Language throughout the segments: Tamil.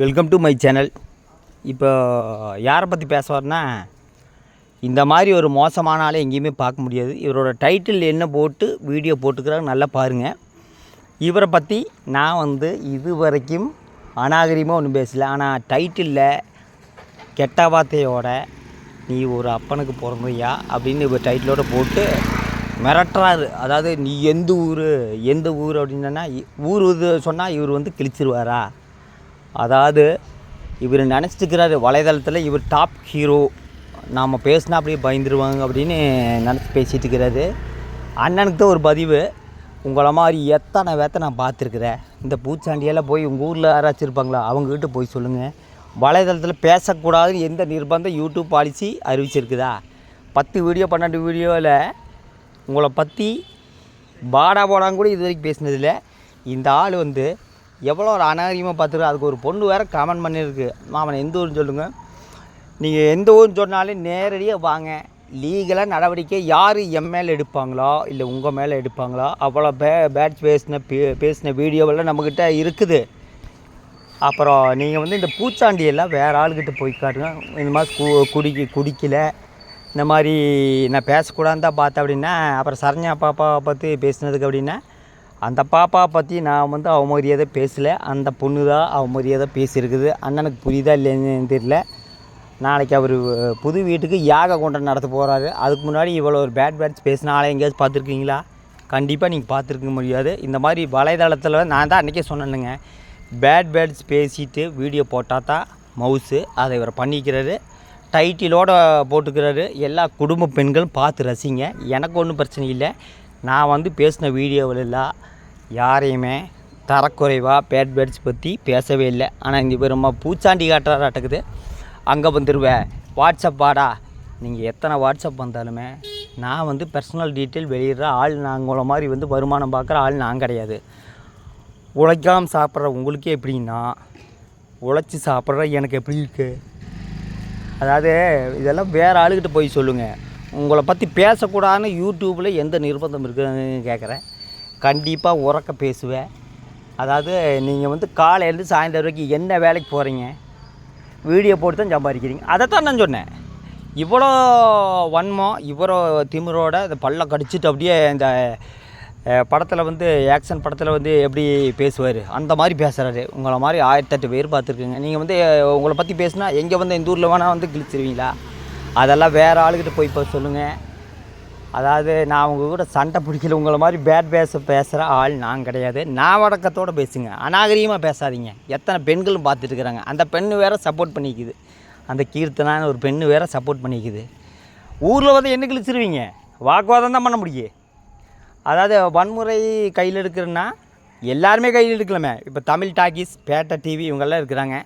வெல்கம் டு மை சேனல் இப்போ யாரை பற்றி பேசுவார்னா இந்த மாதிரி ஒரு மோசமான ஆளை எங்கேயுமே பார்க்க முடியாது. இவரோட டைட்டில் என்ன போட்டு வீடியோ போட்டுக்கிறாங்க நல்லா பாருங்கள் இவரை பற்றி நான் வந்து இது வரைக்கும் அநாகரிகமாக ஒன்றும் பேசல ஆனால் டைட்டிலில் கெட்ட வார்த்தையோட நீ ஒரு அப்பனுக்கு பிறந்தையா அப்படின்னு இவர் டைட்டிலோட போட்டு மிரட்டுறாரு. அதாவது நீ எந்த ஊர் எந்த ஊர்? அப்படின்னா ஊர் இது சொன்னால் இவர் வந்து கிழிச்சிருவாரா? அதாவது இவர் நினச்சிட்டுக்கிறாரு வலைதளத்தில் இவர் டாப் ஹீரோ நாம் பேசினா அப்படியே பயந்துருவாங்க அப்படின்னு நினச்சி பேசிகிட்டு இருக்கிறாரு. அண்ணனுக்கு தான் ஒரு பதிவு. உங்களை மாதிரி எத்தனை வேத்த நான் பார்த்துருக்குறேன். இந்த பூச்சாண்டியெல்லாம் போய் உங்கள் ஊரில் யாராச்சும் இருப்பாங்களா? அவங்கக்கிட்ட போய் சொல்லுங்கள் வலைதளத்தில் பேசக்கூடாதுன்னு எந்த நிர்பந்தம் யூடியூப் பாலிசி அறிவிச்சிருக்குதா? பத்து வீடியோ பன்னெண்டு வீடியோவில் உங்களை பற்றி பாடா போடான்னு கூட இது வரைக்கும் பேசினதில்லை. இந்த ஆள் வந்து எவ்வளோ ஒரு அநாகரிகமாக பார்த்துருக்கு? அதுக்கு ஒரு பொண்ணு வேறு கமெண்ட் பண்ணியிருக்கு. மாமன் எந்த ஊர்னு சொல்லுங்கள் நீங்கள் எந்த ஊர்னு சொன்னாலும் நேரடியாக வாங்க. லீகலாக நடவடிக்கை யார் எம் மேலே எடுப்பாங்களோ? இல்லை உங்கள் மேலே எடுப்பாங்களோ? அவ்வளோ பே பேட்ச் பேசின பே பேசின வீடியோவெல்லாம் நம்மக்கிட்ட இருக்குது. அப்புறம் நீங்கள் வந்து இந்த பூச்சாண்டியெல்லாம் வேறு ஆளுக்கிட்ட போய் காட்டுங்க. இந்த மாதிரி கு குடிக்க குடிக்கல. இந்த மாதிரி நான் பேசக்கூடாதுன்னு தான் பார்த்தேன் அப்படின்னா அப்புறம் சரண்யா பாப்பாவை பற்றி பேசினதுக்கு அப்படின்னா அந்த பாப்பாவை பற்றி நான் வந்து அவமரியாதை பேசலை. அந்த பொண்ணு தான் அவமரியாதை பேசியிருக்குது. அண்ணனுக்கு புரியுதா இல்லைன்னு தெரியல. நாளைக்கு அவர் புது வீட்டுக்கு யாக கொண்டு நடத்த போகிறாரு அதுக்கு முன்னாடி இவ்வளோ ஒரு பேட் பேட்ஸ் பேசின ஆளை எங்கேயாச்சும் பார்த்துருக்கீங்களா? கண்டிப்பாக நீங்கள் பார்த்துருக்க முடியாது. இந்த மாதிரி வலைதளத்தில் நான் தான் அன்றைக்கே சொன்னேனுங்க. பேட் பேட்ஸ் பேசிட்டு வீடியோ போட்டால் தான் மவுஸு அதை இவர் பண்ணிக்கிறாரு. டைட்டிலோட போட்டுக்கிறாரு. எல்லா குடும்ப பெண்களும் பார்த்து ரசிங்க. எனக்கு ஒன்றும் பிரச்சனை இல்லை. நான் வந்து பேசின வீடியோவிலெல்லாம் யாரையுமே தரக்குறைவாக பேட் பேட்ஸ் பற்றி பேசவே இல்லை. ஆனால் இங்கே பெருமா பூச்சாண்டி காட்டுறாட்டக்குது அங்கே வந்துடுவேன் வாட்ஸ்அப் வாடா. நீங்கள் எத்தனை வாட்ஸ்அப் வந்தாலுமே நான் வந்து பர்சனல் டீட்டெயில் வெளியிடுற ஆள் நாங்கள மாதிரி வந்து வருமானம் பார்க்குற ஆள் நான் கிடையாது. உழைக்காமல் சாப்பிட்ற உங்களுக்கே எப்படின்னா உழைச்சி சாப்பிட்ற எனக்கு எப்படி இருக்குது அதாவது இதெல்லாம் வேறு ஆளுக்கிட்ட போய் சொல்லுங்கள் உங்களை பற்றி பேசக்கூடாதுன்னு யூடியூப்பில் எந்த நிர்பந்தம் இருக்குதுன்னு கேட்குறேன் கண்டிப்பாக உறக்க பேசுவேன். அதாவது நீங்கள் வந்து காலையிலேருந்து சாயந்தரம் வரைக்கும் என்ன வேலைக்கு போகிறீங்க வீடியோ போட்டு தான் சம்பாதிக்கிறீங்க. அதைத்தான் நான் சொன்னேன். இவ்வளோ வன்மம் இவ்வளோ திமிரோட இந்த பல்ல கடிச்சிட்டு அப்படியே இந்த படத்தில் வந்து ஆக்ஷன் படத்தில் வந்து எப்படி பேசுவார்? அந்த மாதிரி பேசுகிறாரு உங்களை மாதிரி ஆயிரத்தெட்டு பேர் பார்த்துருக்குங்க. நீங்கள் வந்து உங்களை பற்றி பேசுனா எங்கே வந்து இந்த ஊரில் வேணால் வந்து கிழிச்சிருவீங்களா? அதெல்லாம் வேறு ஆளுக்கிட்ட போய் இப்போ சொல்லுங்கள் அதாவது நான் உங்கள் கூட சண்டை பிடிக்கல உங்களை மாதிரி பேட் பேச பேசுகிற ஆள் நான் கிடையாது. நான் வடக்கத்தோடு பேசுங்க. அநாகரிகமாக பேசாதீங்க. எத்தனை பெண்களும் பார்த்துட்ருக்குறாங்க அந்த பெண்ணு வேற சப்போர்ட் பண்ணிக்குது. அந்த கீர்த்தனான ஒரு பெண்ணு வேற சப்போர்ட் பண்ணிக்குது. ஊரில் வந்து என்ன கிழிச்சிருவீங்க? வாக்குவாதம் தான் பண்ண முடியும். அதாவது வன்முறை கையில் எடுக்கிறேன்னா எல்லாருமே கையில் எடுக்கலாமே. இப்போ தமிழ் டாக்கீஸ் பேட்டை டிவி இவங்கெல்லாம் இருக்கிறாங்க.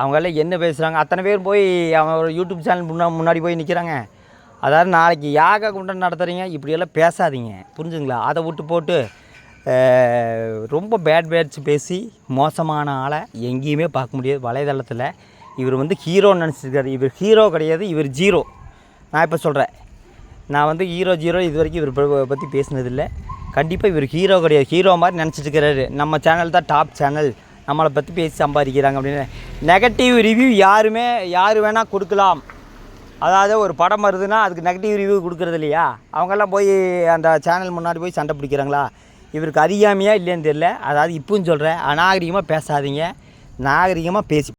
அவங்கெல்லாம் என்ன பேசுகிறாங்க அத்தனை பேர் போய் அவங்க ஒரு யூடியூப் சேனல் முன்னா முன்னாடி போய் நிற்கிறாங்க அதாவது நாளைக்கு யாக குண்டம் நடத்துகிறீங்க இப்படியெல்லாம் பேசாதீங்க. புரிஞ்சுங்களா அதை விட்டு போட்டு ரொம்ப பேட் பேட்ஸ் பேசி மோசமான ஆளை எங்கேயுமே பார்க்க முடியாது. வலைதளத்தில் இவர் வந்து ஹீரோன்னு நினச்சிருக்காரு. இவர் ஹீரோ கிடையாது இவர் ஜீரோ. நான் இப்போ சொல்கிறேன் நான் வந்து ஹீரோ ஜீரோ இது வரைக்கும் இவர் பற்றி பேசினதில்லை. கண்டிப்பாக இவர் ஹீரோ கிடையாது. ஹீரோ மாதிரி நினச்சிட்டு இருக்கிறாரு. நம்ம சேனல் தான் டாப் சேனல் நம்மளை பற்றி பேசி சம்பாதிக்கிறாங்க அப்படின்னு. நெகட்டிவ் ரிவ்யூ யாருமே யார் வேணால் கொடுக்கலாம். அதாவது ஒரு படம் வருதுன்னா அதுக்கு நெகட்டிவ் ரிவ்யூ கொடுக்குறது இல்லையா? அவங்கெல்லாம் போய் அந்த சேனல் முன்னாடி போய் சண்டை பிடிக்கிறாங்களா? இவருக்கு அறியாமையா இல்லைன்னு தெரியல. அதாவது இப்பவும் சொல்கிறேன் அநாகரிகமாக பேசாதீங்க. நாகரிகமாக பேசி